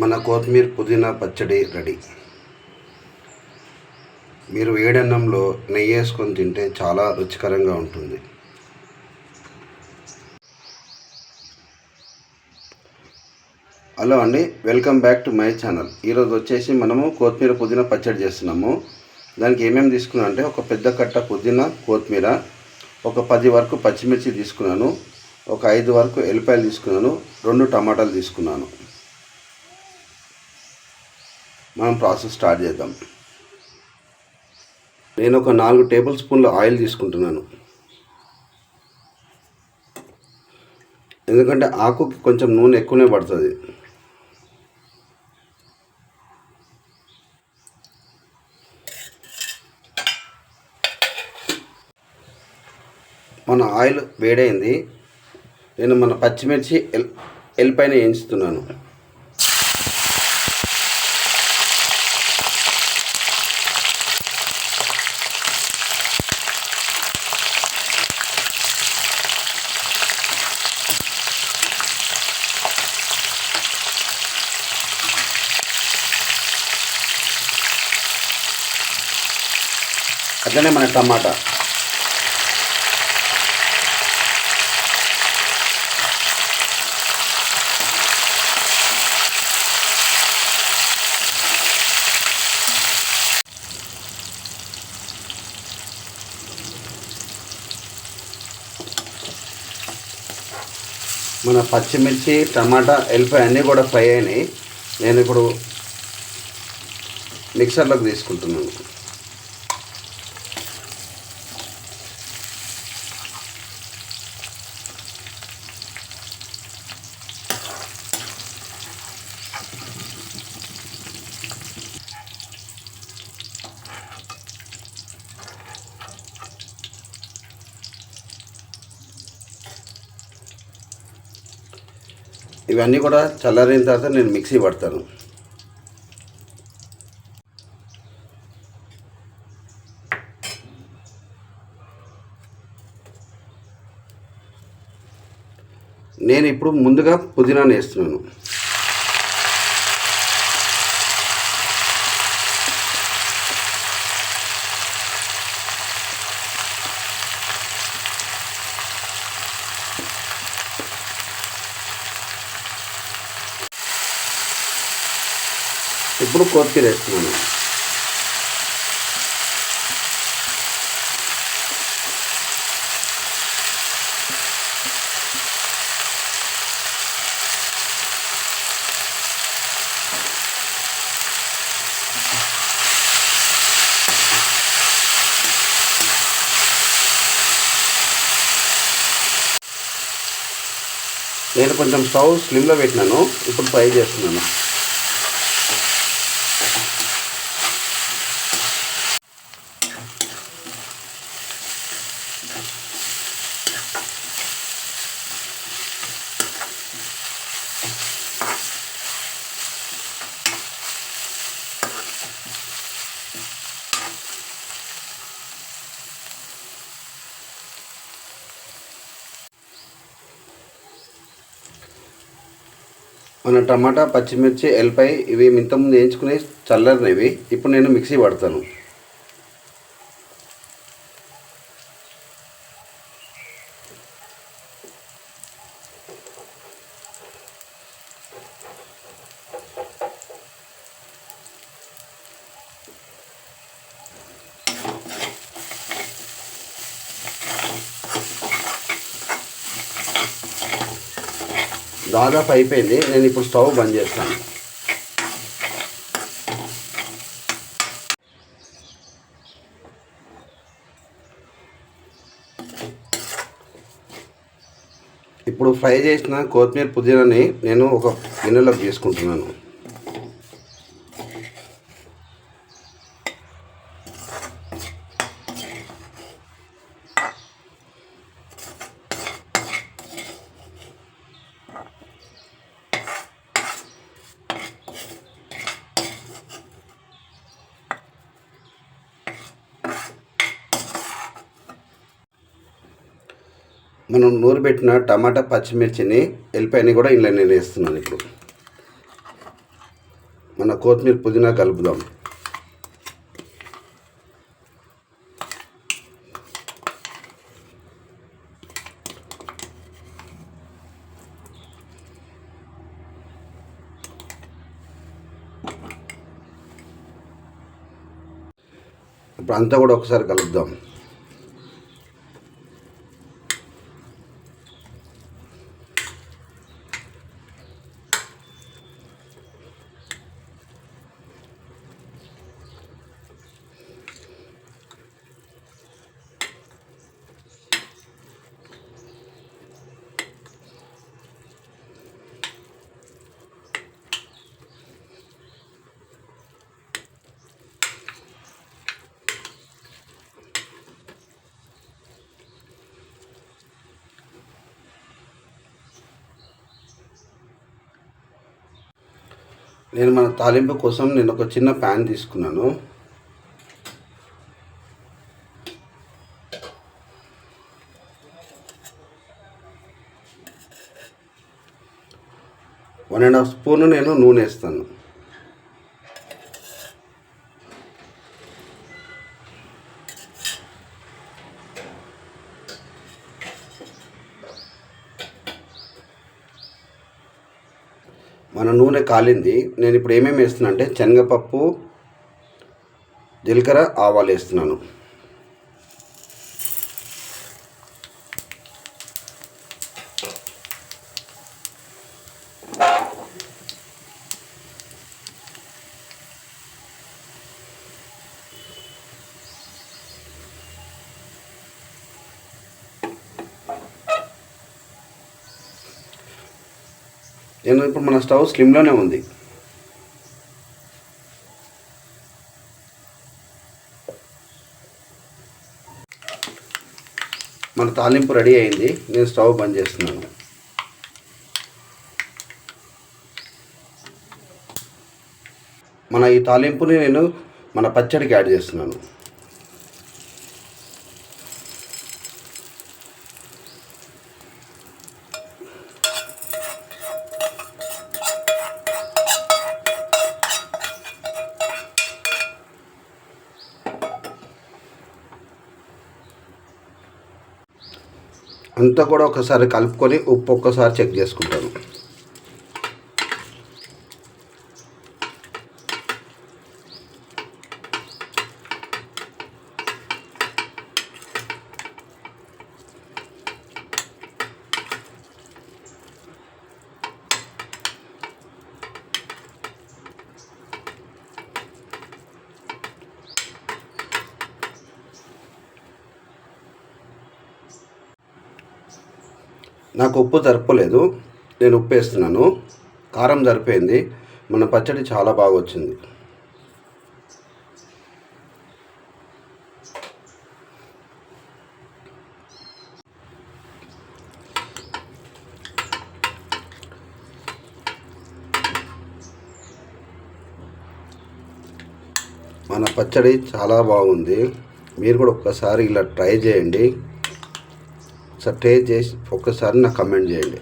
మన కొత్తిమీర పుదీనా పచ్చడి రెడీ. మీరు వేడన్నంలో నెయ్యి వేసుకొని తింటే చాలా రుచికరంగా ఉంటుంది. హలో అండి welcome back to my channel. ఈరోజు వచ్చేసి మనము కొత్తిమీర పుదీనా పచ్చడి చేస్తున్నాము. దానికి ఏమేమి తీసుకున్నా అంటే ఒక పెద్ద కట్ట పుదీనా కొత్తిమీర ఒక పది వరకు పచ్చిమిర్చి తీసుకున్నాను ఒక ఐదు వరకు ఎల్లిపాయలు తీసుకున్నాను రెండు టమాటాలు తీసుకున్నాను. మనం ప్రాసెస్ స్టార్ట్ చేద్దాం. నేను ఒక నాలుగు టేబుల్ స్పూన్ల ఆయిల్ తీసుకుంటున్నాను. ఎందుకంటే ఆకుకి కొంచెం నూనె ఎక్కువనే పడుతుంది. మన ఆయిల్ వేడైంది. నేను మన పచ్చిమిర్చి ఎల్ ఎల్లిపాయన వేయించుతున్నాను. అట్లనే మన టమాటా మన పచ్చిమిర్చి టమాటా ఎల్లిపాయ అన్నీ కూడా ఫ్రై అయినాయి. నేను ఇప్పుడు మిక్సర్లోకి తీసుకుంటున్నాను. ఇవన్నీ కూడా చల్లారిన తర్వాత నేను మిక్సీ పడతాను. నేను ఇప్పుడు ముందుగా పుదీనాను వేస్తున్నాను. ఇప్పుడు కొత్తిమీర వేస్తున్నాను నేను కొంచెం స్టవ్ స్లిమ్లో పెట్టినాను ఇప్పుడు ఫ్రై చేస్తున్నాను. మన టమాటా పచ్చిమిర్చి ఎల్లిపాయ ఇవి ఇంతకుముందు వేయించుకునే చల్లరినవి. ఇప్పుడు నేను మిక్సీ పడతాను దాదాపు అయిపోయింది. నేను ఇప్పుడు స్టవ్ బంద్ చేస్తాను. ఇప్పుడు ఫ్రై చేసిన కొత్తిమీర పుదీనాని నేను ఒక గిన్నెలోకి తీసుకుంటున్నాను. మనం నూరుబెట్టిన టమాటా పచ్చిమిర్చిని ఎల్లిపాయని కూడా ఇంట్లో నేను వేస్తున్నాను ఇప్పుడు. మన కొత్తిమీర పుదీనా కలుపుదాం. ఇప్పుడు అంతా కూడా ఒకసారి కలుపుదాం. నేను మన తాలింపు కోసం నేను ఒక చిన్న ప్యాన్ తీసుకున్నాను. వన్ అండ్ హాఫ్ స్పూన్ నేను నూనె వేస్తాను. మన నూనె కాలింది. నేను ఇప్పుడు ఏమేమి వేస్తున్నా అంటే శనగపప్పు జీలకర్ర ఆవాలు వేస్తున్నాను. నేను ఇప్పుడు మన స్టవ్ స్లిమ్లోనే ఉంది. మన తాలింపు రెడీ అయింది. నేను స్టవ్ బంద్ చేస్తున్నాను. మన ఈ తాలింపుని నేను మన పచ్చడికి యాడ్ చేస్తున్నాను. అంతా కూడా ఒకసారి కలుపుకొని ఉప్పు ఒక్కసారి చెక్ చేసుకుంటాను. నాకు ఉప్పు సరిపోలేదు నేను ఉప్పు వేస్తున్నాను కారం సరిపోయింది మన పచ్చడి చాలా బాగా వచ్చింది. మన పచ్చడి చాలా బాగుంది. మీరు కూడా ఒక్కసారి ఇలా ట్రై చేయండి. సార్ టేస్ట్ చేసి ఒక్కసారి నాకు కమెంట్ చేయండి.